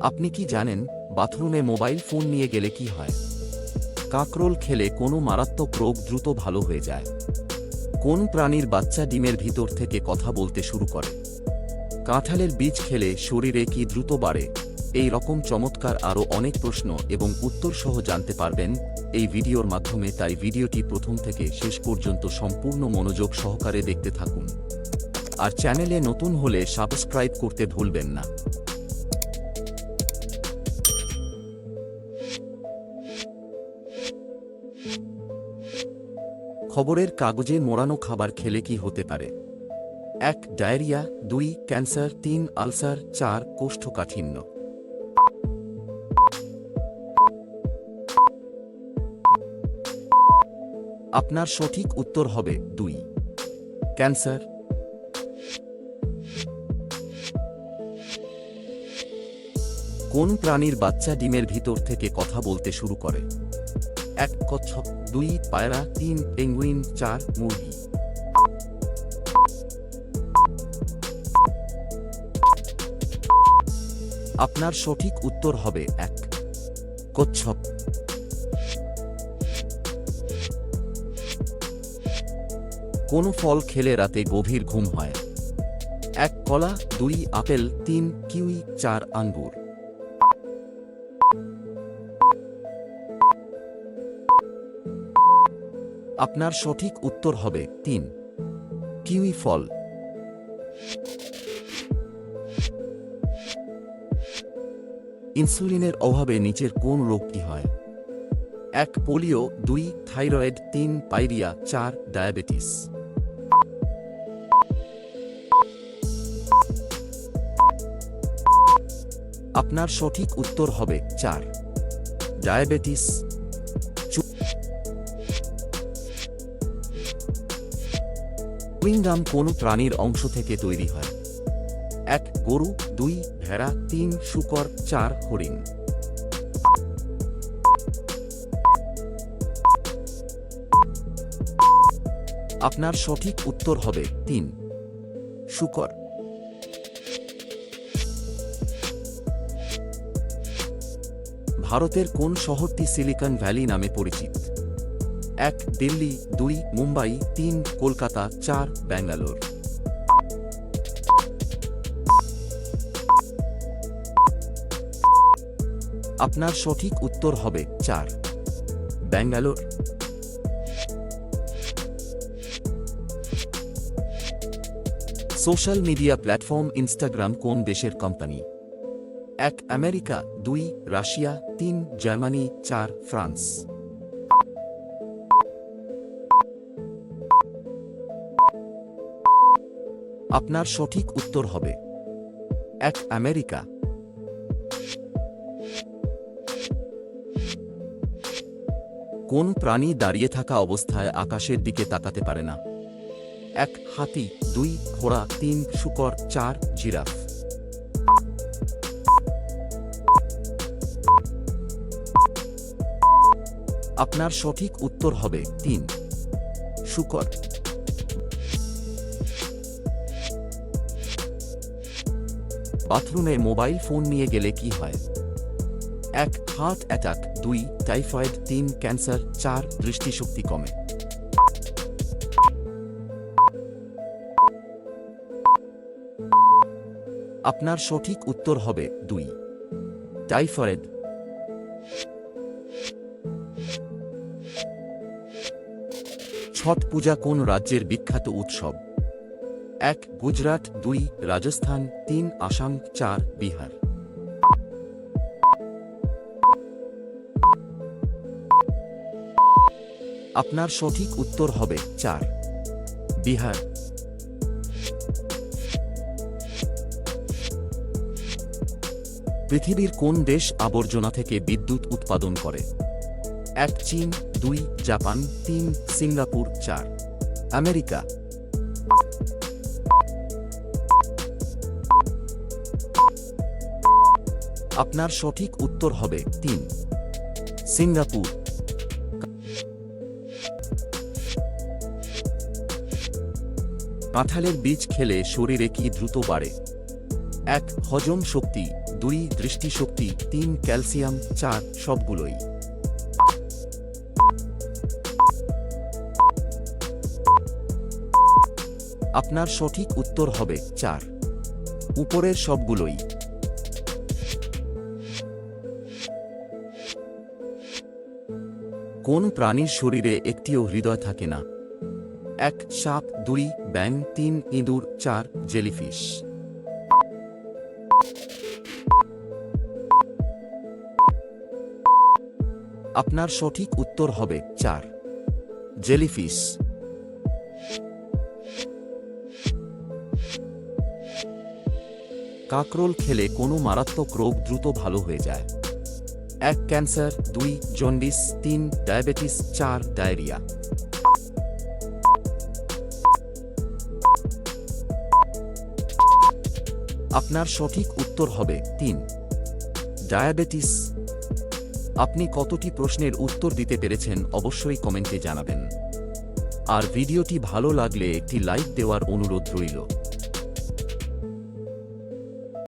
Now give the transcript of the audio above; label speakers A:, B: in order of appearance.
A: আপনি কি জানেন, বাথরুমে মোবাইল ফোন নিয়ে গেলে কি হয়? কাকরোল খেলে কোনো মারাত্মক রোগ দ্রুত ভালো হয়ে যায়। কোন প্রাণীর বাচ্চা ডিমের ভিতর থেকে কথা বলতে শুরু করে? কাঁঠালের বীজ খেলে শরীরে কি দ্রুত বাড়ে? এই রকম চমৎকার আরও অনেক প্রশ্ন এবং উত্তর সহ জানতে পারবেন এই ভিডিওর মাধ্যমে, তাই ভিডিওটি প্রথম থেকে শেষ পর্যন্ত সম্পূর্ণ মনোযোগ সহকারে দেখতে থাকুন। আর চ্যানেলে নতুন হলে সাবস্ক্রাইব করতে ভুলবেন না। খবরের কাগজে মোড়ানো খাবার খেলে কি হতে পারে? এক, ডায়রিয়া। দুই, ক্যান্সার। তিন, আলসার। চার, কোষ্ঠকাঠিন্য। আপনার সঠিক উত্তর হবে দুই, ক্যান্সার। কোন প্রাণীর বাচ্চা ডিমের ভিতর থেকে কথা বলতে শুরু করে? এক কচ্ছপ, দুই পায়রা, তিন পেঙ্গুইন, চার মুরগি। আপনার সঠিক উত্তর হবে এক কচ্ছপ। কোন ফল খেলে রাতে গভীর ঘুম হয়? এক কলা, দুই আপেল, তিন কিউই, চার আঙ্গুর। আপনার সঠিক উত্তর হবে তিন। কিউই ফল। ইনসুলিনের অভাবে নিচের কোন রোগটি হয়? এক, পোলিও, দুই, থাইরয়েড, তিন, পাইরিয়া, চার, ডায়াবেটিস। আপনার সঠিক উত্তর হবে চার। ডায়াবেটিস চুইংগাম কোন প্রাণীর অংশ থেকে তৈরি হয়। এক, গরু। দুই, ভেড়া। তিন, শুকর। চার, হরিণ। আপনার সঠিক উত্তর হবে তিন, শুকর। ভারতের কোন শহরটি সিলিকন ভ্যালি নামে পরিচিত? এক, দিল্লি, দুই, মুম্বাই, তিন, কলকাতা, চার, ব্যাঙ্গালোর। আপনার সঠিক উত্তর হবে চার, Bangalore. Social media platform Instagram কোন দেশের কোম্পানি? এক, আমেরিকা, দুই, রাশিয়া, তিন, জার্মানি, চার, ফ্রান্স। আপনার সঠিক উত্তর হবে। এক, আমেরিকা। কোন প্রাণী দাঁড়িয়ে থাকা অবস্থায় আকাশের দিকে তাকাতে পারে না? এক, হাতি। দুই, ঘোড়া। তিন, শুকর। চার, জিরাফ। আপনার সঠিক উত্তর হবে তিন, শুকর। বাথরুমে মোবাইল ফোন নিয়ে গেলে কি হয়? এক, হার্ট অ্যাটাক। দুই, টাইফয়েড। তিন, ক্যান্সার। চার, দৃষ্টিশক্তি কমে। আপনার সঠিক উত্তর হবে দুই, টাইফয়েড। ছট পূজা কোন রাজ্যের বিখ্যাত উৎসব? এক, গুজরাট, দুই, রাজস্থান, তিন, আসাম, চার, বিহার। আপনার সঠিক উত্তর হবে চার, বিহার। পৃথিবীর কোন দেশ আবর্জনা থেকে বিদ্যুৎ উৎপাদন করে? এক, চীন, দুই, জাপান, তিন, সিঙ্গাপুর, চার। আমেরিকা আপনার সঠিক উত্তর হবে তিন। সিঙ্গাপুর। কাঁঠালের বীজ খেলে শরীরে কি দ্রুত বাড়ে? এক, হজম শক্তি। দুই, দৃষ্টিশক্তি। তিন, ক্যালসিয়াম। চার, সবগুলোই। আপনার সঠিক উত্তর হবে চার। উপরের সবগুলোই। কোন প্রাণীর শরীরে একটিও হৃদয় থাকে না। এক, সাপ, দুই ব্যাং তিন, ইঁদুর, চার, জেলিফিশ। আপনার সঠিক উত্তর হবে চার, জেলিফিশ। কাকরোল খেলে কোনো মারাত্মক রোগ দ্রুত ভালো হয়ে যায়। এক ক্যান্সার, দুই জন্ডিস, তিন ডায়াবেটিস, চার ডায়রিয়া। আপনার সঠিক উত্তর হবে তিন। ডায়াবেটিস। আপনি কতটি প্রশ্নের উত্তর দিতে পেরেছেন অবশ্যই কমেন্টে জানাবেন। আর ভিডিওটি ভালো লাগলে একটি লাইক দেওয়ার অনুরোধ রইল।